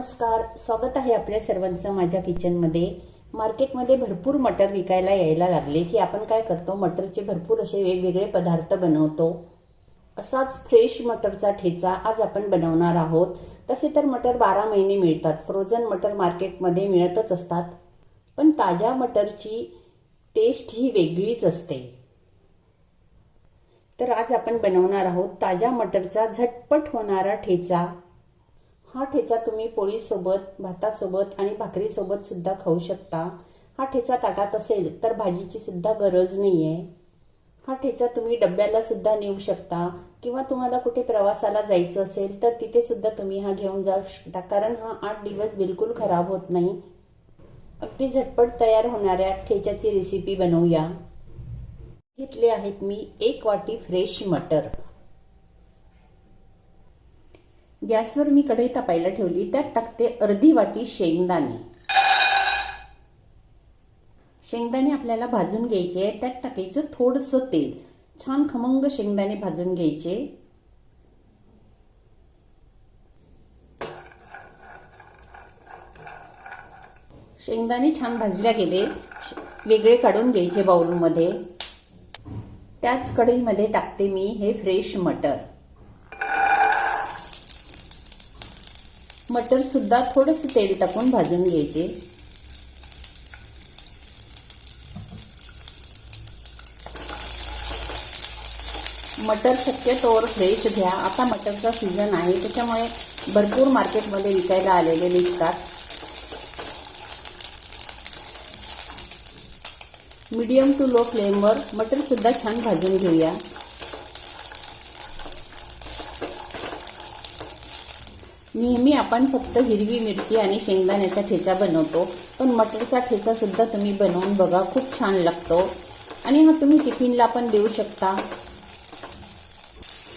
नमस्कार स्वागत आहे आपल्या सर्वांचं माझ्या किचनमध्ये. मार्केटमध्ये भरपूर मटर विकायला यायला लागले की आपण काय करतो मटरचे भरपूर असे वेगवेगळे पदार्थ बनवतो. असाच फ्रेश मटरचा ठेचा आज आपण बनवणार आहोत. तसे तर मटर बारा महिने मिळतात फ्रोझन मटर मार्केटमध्ये मिळतच असतात. पण ताज्या मटरची टेस्ट ही वेगळीच असते. तर आज आपण बनवणार आहोत ताज्या मटरचा झटपट होणारा ठेचा. हा ठेचा तुम्ही पोळीसोबत भातासोबत आणि भाकरीसोबत सुद्धा खाऊ शकता. हा ठेचा ताटात असेल तर भाजीची सुद्धा गरज आहे हा ठेचा तुम्ही डब्याला सुद्धा नेऊ शकता किंवा तुम्हाला कुठे प्रवासाला जायचं असेल तर तिथे सुद्धा तुम्ही हा घेऊन जाऊ शकता. कारण हा आठ दिवस बिलकुल खराब होत नाही. अगदी झटपट तयार होणाऱ्या ठेच्याची रेसिपी बनवूया. घेतले आहेत मी एक वाटी फ्रेश मटर. गॅसवर मी कढई तापायला ठेवली त्यात टाकते अर्धी वाटी शेंगदाणे. शेंगदाणे आपल्याला भाजून घ्यायचे त्यात टाकायचं थोडंसं तेल. छान खमंग शेंगदाणे भाजून घ्यायचे. शेंगदाणे छान भाजल्या गेले. वेगळे काढून घ्यायचे बाउलमध्ये त्याच कढईमध्ये टाकते मी हे फ्रेश मटर. मटरसुद्धा थोडंसं तेल टाकून भाजून घ्यायचे. मटर शक्यतोवर फ्रेश घ्या. आता मटरचा सीझन आहे त्याच्यामुळे भरपूर मार्केटमध्ये विकायला आलेले दिसतात. मीडियम टू लो फ्लेमवर मटरसुद्धा छान भाजून घेऊया. नेहमी आपण फक्त हिरवी मिरची आणि शेंगदाण्याचा ठेचा बनवतो. पण मटरचा ठेचासुद्धा तुम्ही बनवून बघा खूप छान लागतो. आणि हा तुम्ही टिफिनला पण देऊ शकता.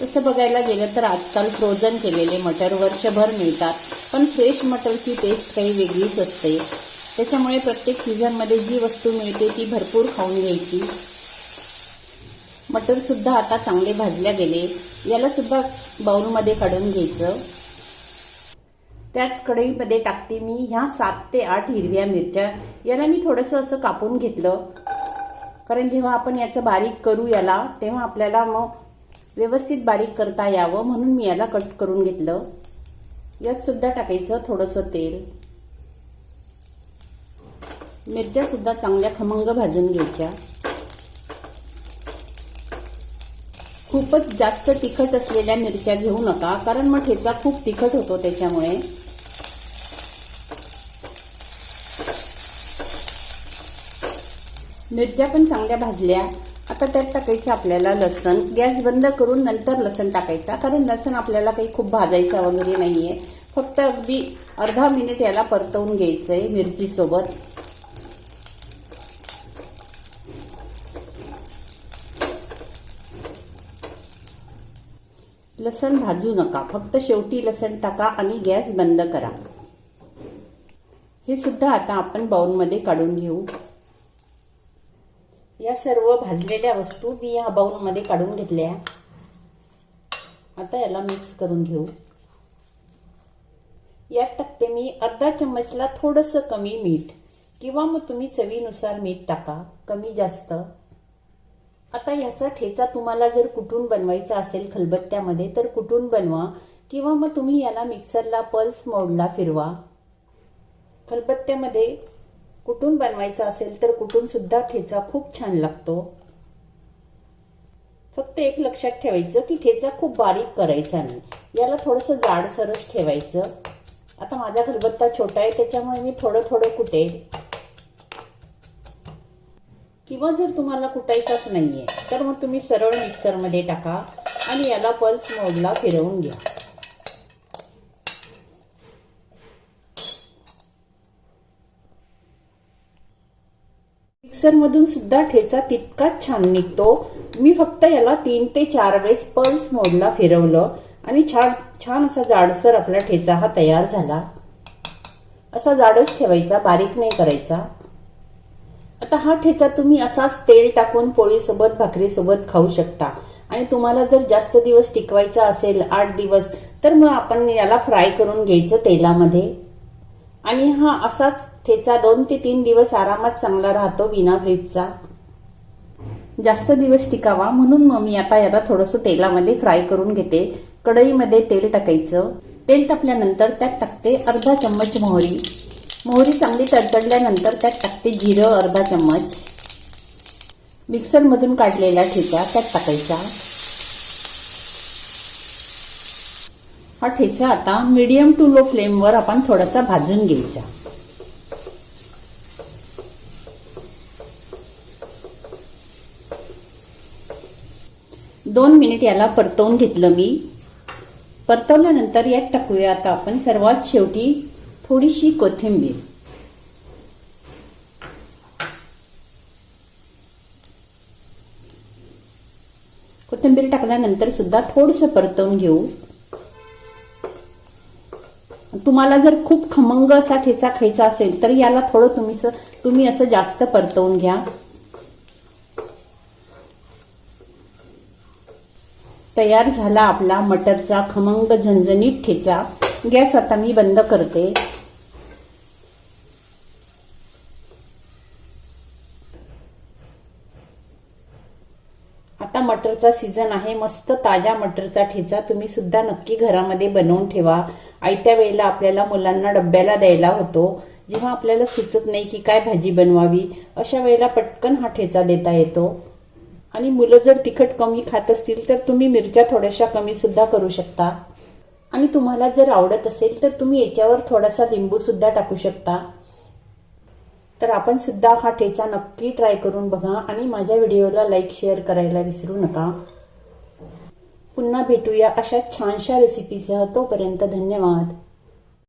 तसं बघायला गेलं तर आजकाल फ्रोझन केलेले मटर वर्षभर मिळतात. पण फ्रेश मटरची टेस्ट काही वेगळीच असते. त्याच्यामुळे प्रत्येक सीझनमध्ये जी वस्तू मिळते ती भरपूर खाऊन घ्यायची. मटरसुद्धा आता चांगले भाजल्या गेले. यालासुद्धा बाऊलमध्ये काढून घ्यायचं. त्याच कढईमध्ये टाकते मी ह्या सात ते आठ हिरव्या मिरच्या. याला मी थोडंसं असं कापून घेतलं. कारण जेव्हा आपण याचं बारीक करू याला तेव्हा आपल्याला मग व्यवस्थित बारीक करता यावं म्हणून मी याला कट करून घेतलं. यात सुद्धा टाकायचं थोडंसं तेल. मिरच्या सुद्धा चांगल्या खमंग भाजून घ्यायच्या. खूपच जास्त तिखट असलेल्या मिरच्या घेऊ नका कारण मग ठेचा खूप तिखट होतो त्याच्यामुळे. मिरच्या पण चांगल्या भाजल्या. आता त्यात टाकायचं आपल्याला लसण. गॅस बंद करून नंतर लसण टाकायचा. कारण लसण आपल्याला काही खूप भाजायचा वगैरे नाहीये. फक्त अगदी अर्धा मिनिट याला परतवून घ्यायचंय मिरची सोबत लसण भाजू नका. फक्त शेवटी लसण टाका आणि गॅस बंद करा. हे सुद्धा आता आपण बाउलमध्ये काढून घेऊ. या सर्व भाजलेल्या वस्तू मी या बाऊलमध्ये काढून घेतल्या. आता याला मिक्स करून घेऊ. यात टाकते मी अर्धा चम्मचला थोडंसं कमी मीठ किंवा मग तुम्ही चवीनुसार मीठ टाका कमी जास्त. आता ह्याचा ठेचा तुम्हाला जर कुठून बनवायचा असेल खलबत्त्यामध्ये तर कुठून बनवा किंवा मग तुम्ही याला मिक्सरला पल्स मोडला फिरवा. खलबत्त्यामध्ये कुठून बनवायचा असेल तर कुठून सुद्धा ठेचा खूप छान लागतो. फक्त एक लक्षात ठेवायचं की ठेचा खूप बारीक करायचा नाही. याला थोडंसं जाडसरच ठेवायचं. आता माझा खलबत्ता छोटा आहे त्याच्यामुळे मी थोडं थोडं कुटेल. किंवा जर तुम्हाला कुटायचाच नाहीये तर मग तुम्ही सरळ मिक्सरमध्ये टाका आणि याला पल्स मोडला फिरवून घ्या. मिक्सरमधून सुद्धा ठेचा तितकाच छान निघतो. मी फक्त याला तीन ते चार वेळेस पल्स मोडला फिरवलं आणि छान छान असा जाडसर आपला ठेचा हा तयार झाला. असा जाडच ठेवायचा बारीक नाही करायचा. आता हा ठेचा तुम्ही असाच तेल टाकून पोळीसोबत भाकरीसोबत खाऊ शकता. आणि तुम्हाला जर जास्त दिवस टिकवायचा असेल आठ दिवस तर मग आपण याला फ्राय करून घ्यायचं तेलामध्ये. आणि हा असाच ठेचा दोन ते तीन दिवस आरामात चांगला राहतो विना फ्रीजचा. जास्त दिवस टिकावा म्हणून मग मी आता याला थोडंसं तेलामध्ये फ्राय करून घेते. कढईमध्ये तेल टाकायचं. तेल टाकल्यानंतर त्यात टाकते अर्धा चम्मच मोहरी. मोहरी चांगली तडतडल्यानंतर त्यात टाकते जिरं अर्धा चम्मच. मिक्सरमधून काढलेला ठेचा त्यात टाकायचा. हा ठेचा आता मीडियम टू लो फ्लेमवर आपण थोडासा भाजून घ्यायचा. दोन मिनिट याला परतवून घेतलं मी. परतवल्यानंतर यात टाकूया आता आपण सर्वात शेवटी थोडीशी कोथिंबीर. कोथिंबीर टाकल्यानंतर सुद्धा थोडंसं परतवून घेऊ. तुम्हाला जर खूप खमंग असा ठेचा खायचा असेल तर याला थोडं तुम्ही तुम्ही असं जास्त परतवून घ्या. तयार झाला आपला मटरचा खमंग झणझणीत ठेचा. गॅस आता मी बंद करते. आता मटरचा सीझन आहे. मस्त ताजा मटरचा ठेचा तुम्ही सुद्धा नक्की घरामध्ये बनवून ठेवा. आयत्या वेळेला आपल्याला मुलांना डब्याला द्यायला होतो. जेव्हा आपल्याला सुचत नाही की काय भाजी बनवावी अशा वेळेला पटकन हा ठेचा देता येतो. आणि मुलं जर तिखट कमी खात असतील तर तुम्ही मिरच्या थोड्याशा कमी सुद्धा करू शकता. आणि तुम्हाला जर आवडत असेल तर तुम्ही याच्यावर थोडासा लिंबू सुद्धा टाकू शकता. तर आपण सुद्धा हा ठेचा नक्की ट्राय करून बघा. आणि माझ्या व्हिडिओला लाईक शेअर करायला विसरू नका. पुन्हा भेटूया अशा छानशा रेसिपीसह तोपर्यंत धन्यवाद.